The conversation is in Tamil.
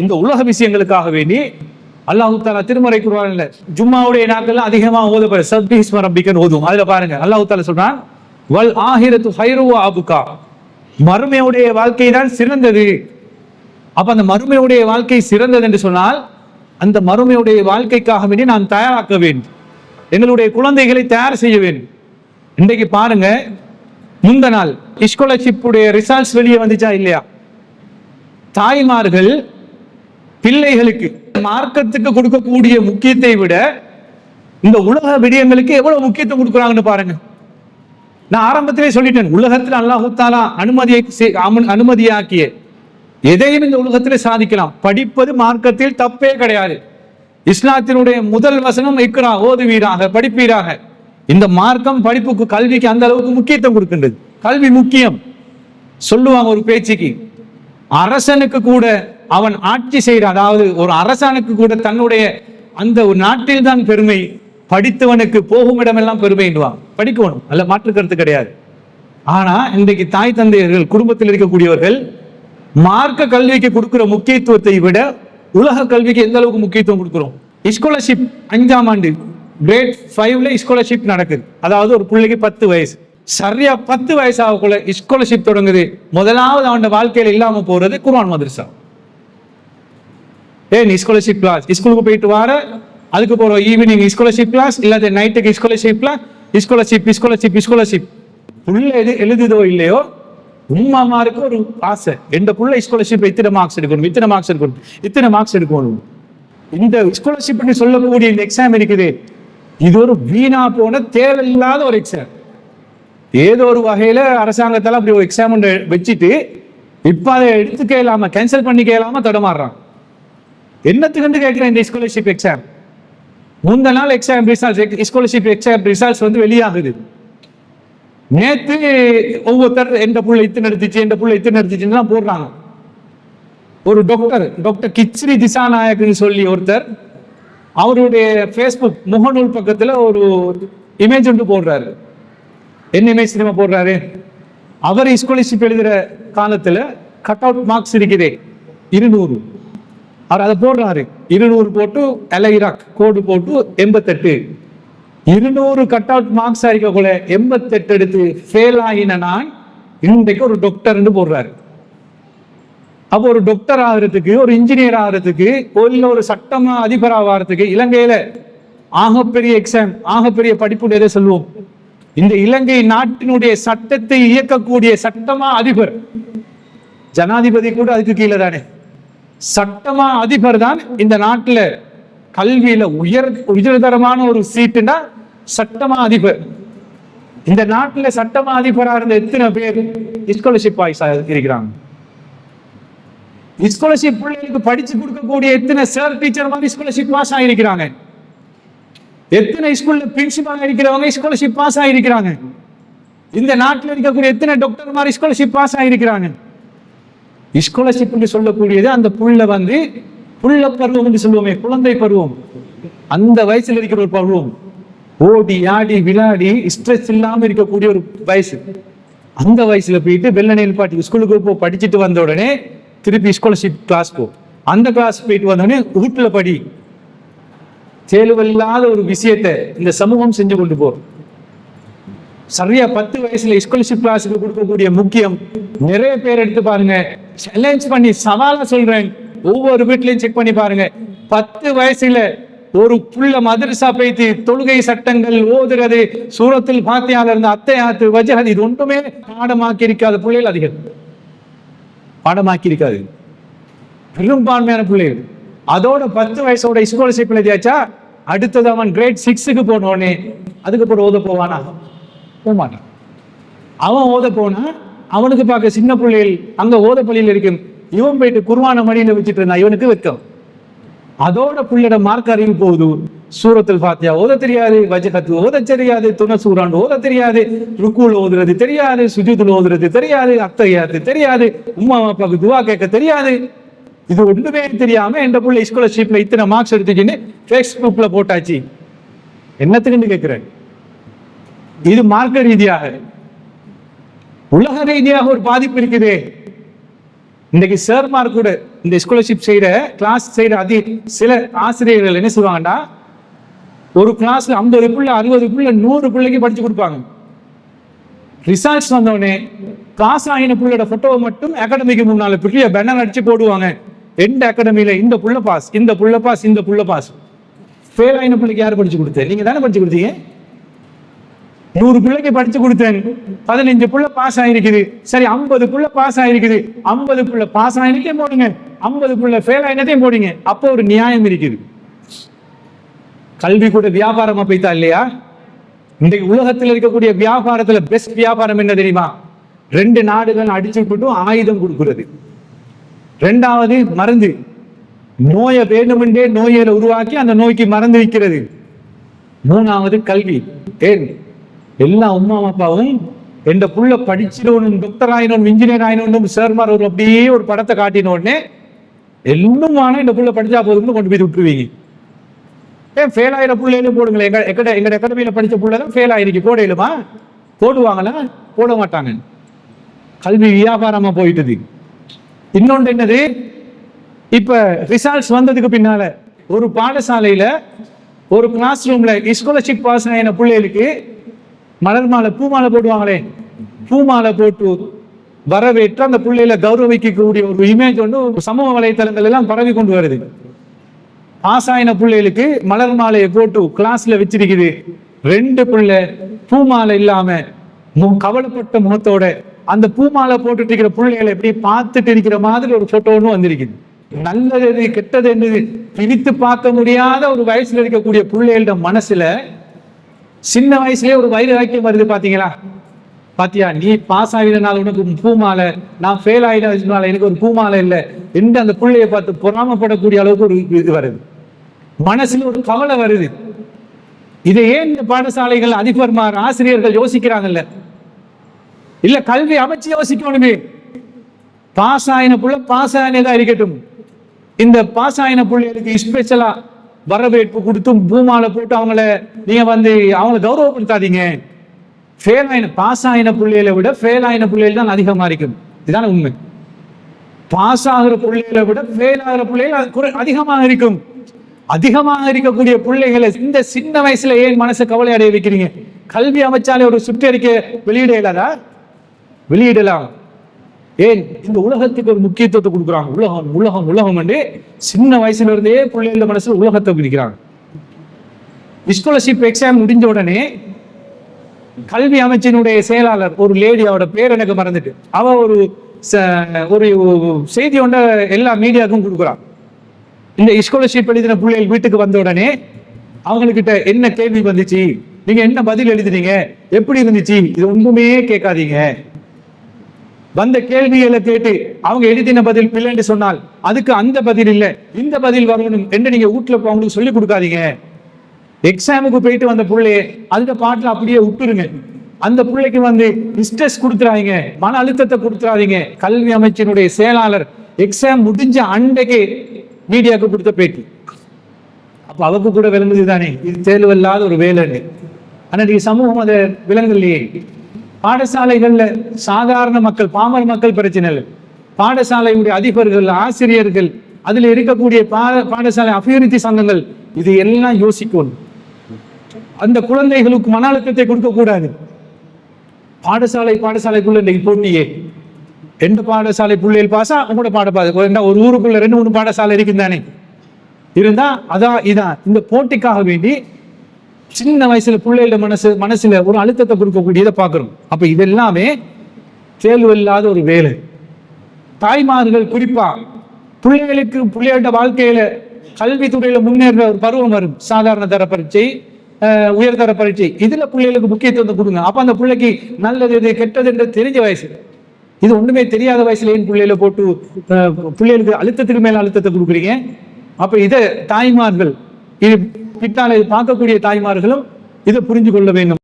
இந்த உலக விஷயங்களுக்காக வேண்டி அல்லாஹு தாலா திருமறை குருவான ஜும்மாவுடைய நாட்கள் அதிகமாக ஓதப்படுற சப்ஹிஸ்ம ரப்பிக்கன் ஓதும் அதுல பாருங்க. அல்லாஹு தாலா சொல்றான் வல் ஆஹிரத்து ஹைரு வ அபுகா. மறுமையுடைய வாழ்க்கை தான் சிறந்தது. அப்ப அந்த மறுமையுடைய வாழ்க்கை சிறந்தது என்று சொன்னால் அந்த மறுமையுடைய வாழ்க்கைக்காக வேண்டி நான் தயாராக்க வேண்டும். எங்களுடைய குழந்தைகளை தயார் செய்ய வேண்டும். இன்றைக்கு பாருங்க முந்த நாள் இஸ்காலர்ஷிப்புடைய ரிசல்ட்ஸ் வெளியே வந்துச்சா இல்லையா? தாய்மார்கள் பிள்ளைகளுக்கு மார்க்கத்துக்கு கொடுக்கக்கூடிய முக்கியத்தை விட இந்த உலக விடயங்களுக்கு எவ்வளவு முக்கியத்துவம் கொடுக்குறாங்கன்னு பாருங்க. நான் ஆரம்பத்திலே சொல்லிட்டேன் உலகத்தில் அல்லாஹு அனுமதியை செய்- அனுமதியாக்கிய எதையும் இந்த உலகத்தில் சாதிக்கலாம். படிப்பது மார்க்கத்தில் தப்பே கிடையாது. இஸ்லாத்தினுடைய முதல் வசனம் இக்ரா ஓதுவீராக படிப்பீராக. இந்த மார்க்கம் படிப்புக்கு கல்விக்கு அந்த அளவுக்கு முக்கியத்துவம் கொடுக்கின்றது. கல்வி முக்கியம். சொல்லுவாங்க ஒரு பேச்சுக்கு. அரசனுக்கு கூட அவன் ஆட்சி செய்கிற அதாவது ஒரு அரசனுக்கு கூட தன்னுடைய அந்த ஒரு நாட்டில் தான் பெருமை படித்தவனுக்கு போகும் இடமெல்லாம் பெருமைன்னுவான் படிக்கணும் அல்ல மாற்று கருத்து கிடையாது. ஆனா இன்றைக்கு தாய் தந்தையர்கள் குடும்பத்தில் இருக்கக்கூடியவர்கள் மார்க்க கல்விக்கு கொடுக்கிற முக்கியத்துவத்தை விட உலக கல்விக்கு எந்த அளவுக்கு முக்கியத்துவம் கொடுக்குறோம்? ஸ்காலர்ஷிப் அஞ்சாம் ஆண்டு கிரேட் ஃபைவ்ல ஸ்காலர்ஷிப் நடக்குது. அதாவது ஒரு பிள்ளைக்கு பத்து வயசு. சரியா பத்து வயசு ஸ்காலர்ஷிப் தொடங்குது. முதலாவது அவனோட வாழ்க்கையில் இல்லாம போறது குர்ஆன் மதரசா ஏ நீ ஸ்காலர்ஷிப் கிளாஸ் ஸ்கூலுக்கு போயிட்டு வர அதுக்கு போகிற ஈவினிங் ஸ்காலர்ஷிப் கிளாஸ் இல்லாத நைட்டுக்கு scholarship class scholarship scholarship scholarship புள்ள எது எழுதுதோ இல்லையோ உம்மாமாருக்கு ஒரு ஆசை எந்த புள்ள ஸ்காலர்ஷிப் இத்தனை மார்க்ஸ் எடுக்கணும் இத்தனை மார்க்ஸ் எடுக்கணும் இத்தனை மார்க்ஸ் எடுக்கணும். இந்த ஸ்காலர்ஷிப்னு சொல்லக்கூடிய இந்த எக்ஸாம் இருக்குது. இது ஒரு வீணா போன தேவையில்லாத ஒரு எக்ஸாம் ஏதோ ஒரு வகையில அரசாங்கத்தால் அப்படி ஒரு எக்ஸாம் வச்சுட்டு இப்போ அதை எடுத்துக்க இல்லாம கேன்சல் பண்ணிக்க இல்லாம தடமாறுறான். என்னத்துக்கு கேட்குறேன் இந்த ஸ்காலர்ஷிப் எக்ஸாம் முந்த நாள் exam results scholarship exam results வந்து வெளியாகுது. நேற்று ஒவ்வொருத்தர் எந்த புள்ள இத்தனை எடுத்துச்சு எந்த புள்ள இத்தனை எடுத்துச்சுன்னு போடுறாங்க. ஒரு டாக்டர் டாக்டர் கிச்ரி திசாநாயக்னு சொல்லி ஒருத்தர் அவருடைய ஃபேஸ்புக் முகநூல் பக்கத்தில் ஒரு இமேஜ் ஒன்று போடுறாரு. என்ன இமேஜ் சினிமா போடுறாரு? அவர் ஸ்காலர்ஷிப் எழுதுகிற காலத்தில் கட் அவுட் மார்க்ஸ் இருக்குதே இருநூறு. அவர் அதை போடுறாரு. இருநூறு போட்டு எலைராக் கோடு போட்டு எண்பத்தெட்டு. இருநூறு கட் அவுட் மார்க்ஸ் இருக்கக்குள்ள எண்பத்தெட்டு எடுத்து ஃபெயில் ஆகின நான் இன்றைக்கு ஒரு டாக்டர்னு போடுறாரு. அப்போ ஒரு டாக்டர் ஆகிறதுக்கு ஒரு இன்ஜினியர் ஆகிறதுக்கு கோயிலில் ஒரு சட்டமா அதிபர் ஆகிறதுக்கு இலங்கையில ஆகப்பெரிய எக்ஸாம் ஆகப்பெரிய படிப்பு எதை சொல்லுவோம்? இந்த இலங்கை நாட்டினுடைய சட்டத்தை இயக்கக்கூடிய சட்டமா அதிபர். ஜனாதிபதி கூட அதுக்கு கீழே தானே. சட்டமா அதிபர் தான் இந்த நாட்டுல கல்வியில உயர் உயர்தரமான ஒரு சீட்டுனா சட்டமா அதிபர். இந்த நாட்டுல சட்டமா அதிபரா இருந்த எத்தனை பேர் e ஸ்காலர்ஷிப் வாய்ஸ் இருக்கிறாங்க? E ஸ்காலர்ஷிப் பிள்ளைகளுக்கு படிச்சு கொடுக்கக்கூடிய எத்தனை சார் டீச்சர் மாதிரி ஸ்காலர்ஷிப் பாஸ் ஆகிருக்கிறாங்க எத்தனை ஸ்கூல்ல பிரின்சிபால் இருக்கிறவங்க ஸ்காலர்ஷிப் e பாஸ் ஆகிருக்கிறாங்க இந்த நாட்டில் இருக்கக்கூடிய எத்தனை டாக்டர் மாதிரி ஸ்காலர்ஷிப் பாஸ் ஆகிருக்கிறாங்க ஸ்காலர்ஷிப் என்று சொல்லக்கூடியது அந்த புள்ள வந்து புள்ள பருவம் என்று சொல்லுவோமே குழந்தை பருவம். அந்த வயசில் இருக்கிற ஒரு பருவம். ஓடி ஆடி விளையாடி ஸ்ட்ரெஸ் இல்லாமல் இருக்கக்கூடிய ஒரு வயசு. அந்த வயசுல போயிட்டு வெள்ளனையில் பாட்டி ஸ்கூலுக்கு போ படிச்சுட்டு வந்த உடனே திருப்பி ஸ்காலர்ஷிப் கிளாஸ் போ. அந்த கிளாஸ் போயிட்டு வந்த உடனே படி. தேலுவல்லாத ஒரு விஷயத்தை இந்த சமூகம் செஞ்சு கொண்டு போ. சரியா பத்து வயசுல ஸ்காலர்ஷிப் கிளாஸுக்கு கொடுக்கக்கூடிய முக்கியம். நிறைய பேர் எடுத்து பாருங்க. சேலஞ்ச் பண்ணி சவாலா சொல்றேன். ஒவ்வொரு வீட்லயும் செக் பண்ணி பாருங்க. பத்து வயசுல ஒரு புள்ள மதரசா பைத்து தொழுகை சட்டங்கள் ஓதுறது சூரத்தில் பாத்தியால இருந்து அத்தை ஆத்து வஜஹத் இது ஒன்றுமே பாடமாக்கி இருக்காத பிள்ளைகள் அதிகம். பாடமாக்கி இருக்காது பெரும்பான்மையான பிள்ளைகள். அதோட பத்து வயசோட ஸ்காலர்ஷிப் எழுதியாச்சா? அடுத்தது அவன் கிரேட் சிக்ஸுக்கு போன உடனே அதுக்கப்புறம் ஓத போவானா? போக மாட்டான். அவன் ஓத போனா அவனுக்கு பார்க்க சின்ன பிள்ளைகள் அங்க ஓத பள்ளியில் இருக்கும் இவன் போயிட்டு குருவான மடியில வச்சுட்டு இருந்தான் இவனுக்கு வெக்கம். அதோட பிள்ளையோட மார்க் அறிவு போகுது. சூரத்தில் பாத்தியா ஓத தெரியாது வஜகத்து ஓத தெரியாது துணை சூறாண்டு ஓத தெரியாது ருக்குள் ஓதுறது தெரியாது சுஜூதுல ஓதுறது தெரியாது அத்தையாது தெரியாது உமா அப்பாவுக்கு துவா கேட்க தெரியாது. இது ஒண்ணுமே தெரியாம எந்த பிள்ளை ஸ்காலர்ஷிப்ல இத்தனை மார்க்ஸ் எடுத்துச்சுன்னு ஃபேஸ்புக்ல போட்டாச்சு. என்னத்துக்குன்னு கேட்கிறேன் இது மார்க்க ரீதியாக உலக ரீதியாக ஒரு பாதிப்பு இருக்குதே. இன்னைக்கு சேர்மார் கூட இந்த ஸ்காலர்ஷிப் செய்கிற கிளாஸ் செய்கிற அதி சில ஆசிரியர்கள் என்ன சொல்லுவாங்கன்னா ஒரு கிளாஸ்ல ஐம்பது புள்ள அறுபது புள்ள நூறு பிள்ளைக்கு படிச்சு கொடுப்பாங்க. ரிசல்ட்ஸ் வந்தோடனே காசு ஆகின புள்ளோட ஃபோட்டோவை மட்டும் அகாடமிக்கு முன்னால் பெரிய பேனர் அடிச்சு போடுவாங்க. எந்த அகாடமியில் இந்த புள்ள பாஸ் இந்த புள்ள பாஸ் இந்த புள்ள பாஸ் ஃபெயில் ஆகின பிள்ளைக்கு யார் படிச்சு கொடுத்தேன் நீங்கள் தானே படிச்சு கொடுத்தீங்க? நூறு பிள்ளைக்கு படிச்சு கொடுத்தேன். பதினஞ்சு புள்ள பாஸ் ஆயிருக்குது. சரி ஐம்பது புள்ள பாஸ் ஆயிருக்குது. ஐம்பது புள்ள பாஸ் ஆயினத்தையும் போடுங்க. ஐம்பது புள்ள ஃபெயில் ஆயினத்தையும் போடுங்க. அப்போ ஒரு நியாயம் இருக்குது. கல்வி கூட வியாபாரமா போய்த்தா இல்லையா? இன்றைக்கு உலகத்தில் இருக்கக்கூடிய வியாபாரத்துல பெஸ்ட் வியாபாரம் என்ன தெரியுமா? ரெண்டு நாடுகள் அடிச்சு விட்டுட்டும் ஆயுதம் கொடுக்கிறது. ரெண்டாவது மருந்து. நோயை வேண்டுமென்றே நோயில உருவாக்கி அந்த நோய்க்கு மருந்து விற்கிறது. மூணாவது கல்வி. ஏன் எல்லா அம்மா அப்பாவும் எந்த புள்ள படிச்சிடணும் டாக்டர் ஆயினும் இன்ஜினியர் ஆயினும் சேர்மார் ஒரு அப்படியே ஒரு படத்தை காட்டின உடனே எல்லாம் ஆனா இந்த புள்ள படிச்சா போதும்னு கொண்டு போய் விட்டுருவீங்க. ஏன் ஃபெயில் ஆகிற பிள்ளைகளும் போடுங்களேன். எங்க எக்கட எங்க அகாடமியில் படித்த பிள்ளை தான் ஃபெயில் ஆகிருக்கு போடையிலுமா போடுவாங்களா? போட மாட்டாங்க. கல்வி வியாபாரமாக போயிட்டது. இன்னொன்று என்னது? இப்போ ரிசல்ட்ஸ் வந்ததுக்கு பின்னால் ஒரு பாடசாலையில் ஒரு கிளாஸ் ரூமில் ஸ்காலர்ஷிப் பாஸ் ஆகின பிள்ளைகளுக்கு மலர் மாலை பூ மாலை போடுவாங்களே. பூ மாலை போட்டு வரவேற்று அந்த பிள்ளையில கௌரவிக்கக்கூடிய ஒரு இமேஜ் ஒன்று சமூக வலைத்தளங்கள் எல்லாம் பரவி கொண்டு வருது. ஆசாயன பிள்ளைகளுக்கு மலர் மாலையை போட்டு கிளாஸ்ல வச்சிருக்குது. ரெண்டு பிள்ளை பூ மாலை இல்லாம மு- கவலைப்பட்ட முகத்தோட அந்த பூ மாலை போட்டுட்டு இருக்கிற பிள்ளைகளை எப்படி பார்த்துட்டு இருக்கிற மாதிரி ஒரு போட்டோன்னு வந்திருக்குது. நல்லது எது கெட்டது என்னது? பிரித்து பார்க்க முடியாத ஒரு வயசுல இருக்கக்கூடிய பிள்ளைகளோட மனசுல சின்ன வயசுலயே ஒரு வயிறு வாக்கியம் வருது பாத்தீங்களா? பாத்தியா? நீ பாஸ் ஆகிடனால உனக்கு பூமாலை நான் ஃபெயில் ஆகினால எனக்கு ஒரு பூமாலை இல்லை என்று அந்த பிள்ளையை பார்த்து பொறாமப்படக்கூடிய அளவுக்கு ஒரு இது வருது. மனசுல ஒரு கவலை வருது. இதை ஏன் இந்த பாடசாலைகள் அதிபர்மார் ஆசிரியர்கள் யோசிக்கிறாங்கல்ல? இல்ல கல்வி அமைச்சு யோசிக்கணுமே. பாஸ் ஆயின புள்ள பாஸ் ஆயினதா இருக்கட்டும். இந்த பாஸ் ஆயின பிள்ளைகளுக்கு ஸ்பெஷலா வரவேற்பு கொடுத்தும் பூமாலை போட்டு அவங்கள நீங்க வந்து அவங்கள கௌரவப்படுத்தாதீங்க. ஃபெயில் ஆயின பாஸ் ஆயின பிள்ளைகளை விட ஃபெயில் ஆயின பிள்ளைகள் தான் அதிகமா இருக்கும். இதுதான உண்மை. பாஸ் ஆகிற பிள்ளைகளை விட ஃபெயில் ஆகிற பிள்ளைகள் குறை- அதிகமாக இருக்கும். அதிகமாக இருக்கக்கூடிய பிள்ளைகளை இந்த சின்ன வயசுல ஏன் மனசை கவலை அடைய வைக்கிறீங்க? கல்வி அமைச்சாலே ஒரு சுற்றறிக்கை வெளியிட இல்லாதா வெளியிடலாம். ஏன்? இந்த உலகத்துக்கு ஒரு முக்கியத்துவத்தை கொடுக்குறாங்க. உலகம் உலகம் உலகம் என்று சின்ன வயசுல இருந்தே பிள்ளைகள மனசுல உலகத்தை பிடிக்கிறாங்க ஸ்காலர்ஷிப் எக்ஸாம் முடிஞ்ச உடனே கல்வி அமைச்சினுடைய செயலாளர் ஒரு லேடி அவட பேர் எனக்கு மறந்துட்டு. அவ ஒரு ச- ஒரு செய்தி ஒன்றை எல்லா மீடியாவுக்கும் கொடுக்குறான் இந்த ஸ்காலர்ஷிப் எழுதின பிள்ளைகள் வீட்டுக்கு வந்த உடனே அவங்கக்கிட்ட என்ன கேள்வி வந்துச்சு? நீங்க என்ன பதில் எழுதினீங்க? எப்படி இருந்துச்சு? இது ஒன்றுமே கேட்காதீங்க. வந்த கேள்விகளை கேட்டு அவங்க எழுதின பதில் பிள்ளைன்னு சொன்னால் அதுக்கு அந்த பதில் இல்லை. இந்த பதில் வரணும் என்று நீங்க வீட்டுல போய் அவங்களுக்கு சொல்லி கொடுக்காதீங்க. எக்ஸாமுக்கு போயிட்டு வந்த பிள்ளைய அந்த பாட்டில் அப்படியே விட்டுருங்க. அந்த பிள்ளைக்கு வந்து ஸ்ட்ரெஸ் கொடுத்துறாதீங்க. மன அழுத்தத்தை கொடுத்துறாதீங்க. கல்வி அமைச்சினுடைய செயலாளர் எக்ஸாம் முடிஞ்ச அன்றைக்கு மீடியாவுக்கு கொடுத்த பேட்டி. அப்போ அவருக்கு கூட விளங்குது தானே? இது தேர்வில்லாத ஒரு வேலைன்னு. ஆனால் நீங்க சமூகம் அதை விளங்கலையே. பாடசாலைகளில் சாதாரண மக்கள் பாமர மக்கள் பிரச்சனை இல்லை. பாடசாலையுடைய அதிபர்கள் ஆசிரியர்கள் அதில் இருக்கக்கூடிய பா- பாடசாலை அபிவிருத்தி சங்கங்கள் இது எல்லாம் யோசிக்கணும். அந்த குழந்தைகளுக்கு மன அழுத்தத்தை கொடுக்கக்கூடாது பாடசாலை பாடசாலைக்குள்ள இன்னைக்கு போட்டியே. எந்த பாடசாலை பிள்ளைகள் பாசா கூட பாடப்பாது ஒரு ஊருக்குள்ள ரெண்டு மூணு பாடசாலை இருக்கும் தானே. இருந்தா அதான் இதான் இந்த போட்டிக்காக வேண்டி சின்ன வயசுல பிள்ளைகளோட மனசு மனசுல ஒரு அழுத்தத்தை கொடுக்கக்கூடியதை பார்க்குறோம். அப்ப இது எல்லாமே இல்லாத ஒரு வேலை. தாய்மார்கள் குறிப்பா பிள்ளைகளுக்கு பிள்ளைகளோட வாழ்க்கையில கல்வித்துறையில முன்னேற ஒரு பருவம் வரும். சாதாரண தர பரீட்சை உயர்தர பரீட்சை. இதுல பிள்ளைகளுக்கு முக்கியத்துவம் கொடுங்க. அப்ப அந்த பிள்ளைக்கு நல்லது எது கெட்டது என்று தெரிஞ்ச வயசு. இது ஒண்ணுமே தெரியாத வயசுல ஏன் பிள்ளைகளை போட்டு பிள்ளைகளுக்கு அழுத்தத்துக்கு மேல அழுத்தத்தை கொடுக்குறீங்க? அப்ப இதை தாய்மார்கள் இது பின்னால பார்க்கக்கூடிய தாய்மார்களும் இதை புரிஞ்சு கொள்ள வேண்டும்.